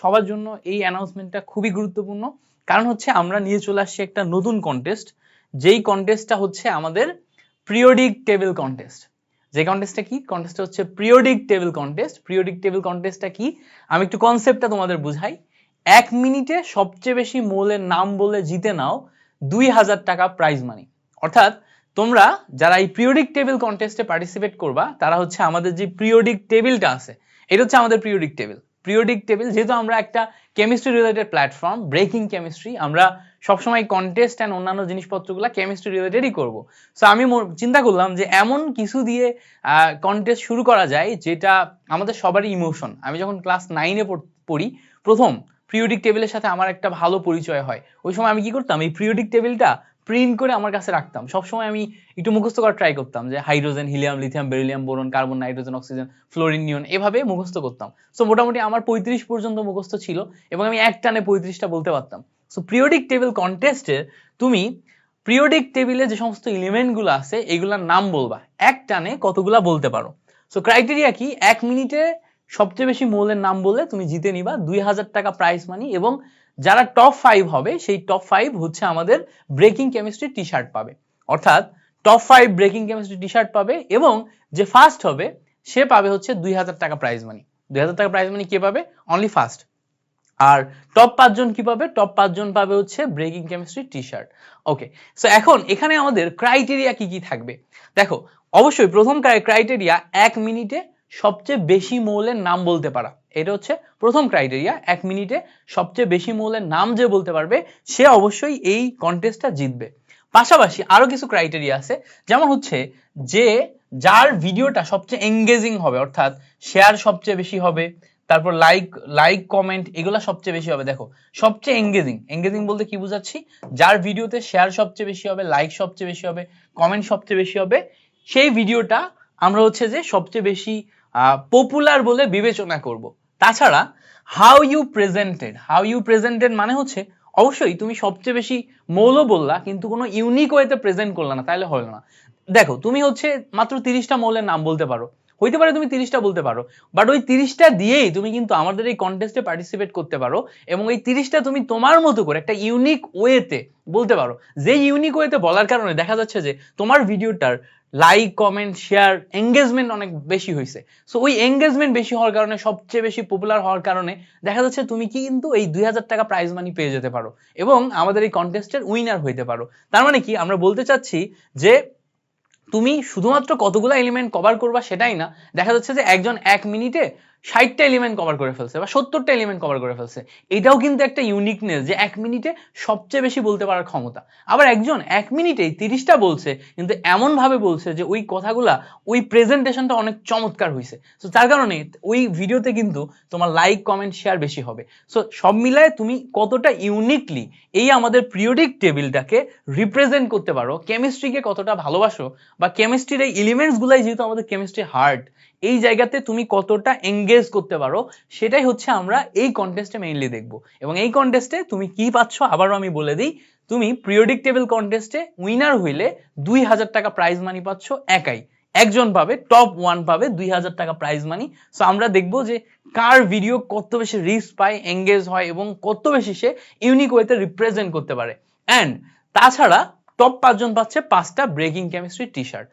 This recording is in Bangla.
সবার জন্য এই অ্যানাউন্সমেন্টটা খুবই গুরুত্বপূর্ণ। কারণ হচ্ছে আমরা নিয়ে চলে আসছি একটা নতুন কন্টেস্ট যেই কন্টেস্টটা হচ্ছে আমাদের পিরিয়ডিক টেবিল কন্টেস্ট যে কন্টেস্টটা কি? কন্টেস্টটা হচ্ছে periodic table contest periodic table কন্টেস্টটা কি? আমি একটু কনসেপ্টটা তোমাদের বুঝাই। এক মিনিটে সবচেয়ে বেশি মৌলের নাম বলে জিতে নাও দুই হাজার টাকা প্রাইজ মানি অর্থাৎ তোমরা যারা এই পিরিয়ডিক টেবিল কন্টেস্টে পার্টিসিপেট করবা, তারা হচ্ছে আমাদের যে পিরিয়ডিক টেবিলটা আছে, এটা হচ্ছে আমাদের পিরিয়ডিক টেবিল পিরিয়ডিক টেবিল যেহেতু আমরা একটা chemistry related platform Breaking Chemistry আমরা সবসময় কন্টেস্ট অ্যান্ড অন্যান্য জিনিসপত্রগুলো কেমিস্ট্রি রিলেটেডই করব। সো আমি চিন্তা করলাম যে এমন কিছু দিয়ে কন্টেস্ট শুরু করা যায় যেটা আমাদের সবারই ইমোশন আমি যখন ক্লাস নাইনে পড়ি প্রথম পিরিয়ডিক টেবিলের সাথে আমার একটা ভালো পরিচয় হয়। ওই সময় আমি কি করতাম? এই পিরিয়ডিক টেবিলটা প্রিন্ট করে আমার কাছে রাখতাম। সবসময় আমি একটু মুখস্থ করার ট্রাই করতাম যে hydrogen helium lithium beryllium boron carbon nitrogen oxygen fluorine neon এভাবে মুখস্থ করতাম। সো মোটামুটি আমার পঁয়ত্রিশ পর্যন্ত মুখস্থ ছিল এবং আমি এক টানে পঁয়ত্রিশটা বলতে পারতাম। সো পিরিয়ডিক টেবিল কন্টেস্টে তুমি পিরিয়ডিক টেবিলে যে সমস্ত এলিমেন্টগুলো আছে, এগুলোর নাম বলবা। এক টানে কতগুলা বলতে পারো। সো ক্রাইটেরিয়া কি? এক মিনিটে সবচেয়ে বেশি মৌলের নাম বললে তুমি জিতে নিবা দুই হাজার টাকা প্রাইজ মানি এবং যারা টপ ফাইভ হবে, সেই টপ ফাইভ হচ্ছে আমাদের ব্রেকিং কেমিস্ট্রি টি শার্ট পাবে। অর্থাৎ top five Breaking Chemistry T shirt পাবে এবং যে ফার্স্ট হবে, সে পাবে হচ্ছে দুই হাজার টাকা প্রাইজ মানি দুই হাজার টাকা প্রাইজ মানি কে পাবে? অনলি ফার্স্ট আর টপ পাঁচজন কি পাবে? টপ পাঁচজন পাবে হচ্ছে Breaking Chemistry T shirt okay so এখন এখানে আমাদের ক্রাইটেরিয়া কি কি থাকবে? দেখো, অবশ্যই প্রথম ক্রাইটেরিয়া এক মিনিটে সবচেয়ে বেশি মৌলের নাম বলতে পারা। এটা হচ্ছে প্রথম ক্রাইটেরিয়া এক মিনিটে সবচেয়ে বেশি মৌলের নাম যে বলতে পারবে, সে অবশ্যই এই কন্টেস্টটা জিতবে। পাশাপাশি আরও কিছু ক্রাইটেরিয়া আছে, যেমন হচ্ছে যে যার ভিডিওটা সবচেয়ে এঙ্গেজিং হবে, অর্থাৎ শেয়ার সবচেয়ে বেশি হবে, তারপর লাইক লাইক কমেন্ট এগুলো সবচেয়ে বেশি হবে। দেখো, সবচেয়ে এঙ্গেজিং এঙ্গেজিং বলতে কি বোঝাচ্ছি? যার ভিডিওতে শেয়ার সবচেয়ে বেশি হবে লাইক সবচেয়ে বেশি হবে কমেন্ট সবচেয়ে বেশি হবে, সেই ভিডিওটা আমরা হচ্ছে যে সবচেয়ে বেশি পপুলার বলে বিবেচনা করব। তাছাড়া how you presented how you presented মানে হচ্ছে, অবশ্যই তুমি সবচেয়ে বেশি মৌল বললা, কিন্তু কোনো ইউনিক ওয়েতে প্রেজেন্ট করলা না, তাহলে হলো না। দেখো, তুমি হচ্ছে মাত্র তিরিশটা মৌলের নাম বলতে পারো। হইতে পারে তুমি তিরিশটা বলতে পারো বাট ওই তিরিশটা দিয়েই তুমি কিন্তু আমাদের এই কন্টেস্টে পার্টিসিপেট করতে পারো এবং এই তিরিশটা তুমি তোমার মতো করে একটা ইউনিক ওয়েতে বলতে পারো। যে ইউনিক ওয়েতে বলার কারণে দেখা যাচ্ছে যে তোমার ভিডিওটার লাইক কমেন্ট শেয়ার এঙ্গেজমেন্ট অনেক বেশি হয়েছে সো ওই এঙ্গেজমেন্ট বেশি হওয়ার কারণে, সবচেয়ে বেশি পপুলার হওয়ার কারণে দেখা যাচ্ছে তুমি কি কিন্তু এই দুই হাজার টাকা প্রাইজ মানি পেয়ে যেতে পারো এবং আমাদের এই কন্টেস্টের উইনার হইতে পারো। তার মানে কি? আমরা বলতে চাচ্ছি যে তুমি শুধুমাত্র কতগুলো এলিমেন্ট কভার করবা সেটাই না। দেখা যাচ্ছে যে একজন এক মিনিটে ষাটটা এলিমেন্ট কভার করে ফেলছে বা সত্তরটা এলিমেন্ট কভার করে ফেলছে। এটাও কিন্তু একটা ইউনিকনেস যে এক মিনিটে সবচেয়ে বেশি বলতে পারার ক্ষমতা। আবার একজন এক মিনিটেই তিরিশটা বলছে, কিন্তু এমন ভাবে বলছে যে ওই কথাগুলা, ওই প্রেজেন্টেশনটা অনেক চমৎকার হয়েছে তো তার কারণে ওই ভিডিওতে কিন্তু তোমার লাইক কমেন্ট শেয়ার বেশি হবে। সো সব মিলায় তুমি কতটা ইউনিকলি এই আমাদের পিরিয়ডিক টেবিলটাকে রিপ্রেজেন্ট করতে পারো কেমিস্ট্রিকে কতটা ভালোবাসো বা কেমিস্ট্রির এই এলিমেন্টস গুলাই যেহেতু আমাদের কেমিস্ট্রি হার্ড এই জায়গাতে তুমি কতটা এঙ্গেজ করতে পারো, সেটাই হচ্ছে আমরা এই কন্টেস্টে মেইনলি দেখব। এবং এই কন্টেস্টে তুমি কি পাচ্ছ আবারও আমি বলে দিই, তুমি পিরিয়ডিক টেবিল কন্টেস্টে উইনার হইলে দুই হাজার টাকা প্রাইজ মানি পাচ্ছ একাই। একজন পাবে টপ ওয়ান পাবে দুই হাজার টাকা প্রাইজ মানি সো আমরা দেখব যে কার ভিডিও কত বেশি রিচ পায় এঙ্গেজ হয় এবং কত বেশি সে ইউনিক ওয়েতে রিপ্রেজেন্ট করতে পারে। অ্যান্ড তাছাড়া টপ পাঁচজন পাচ্ছে পাঁচটা ব্রেকিং কেমিস্ট্রি টি শার্ট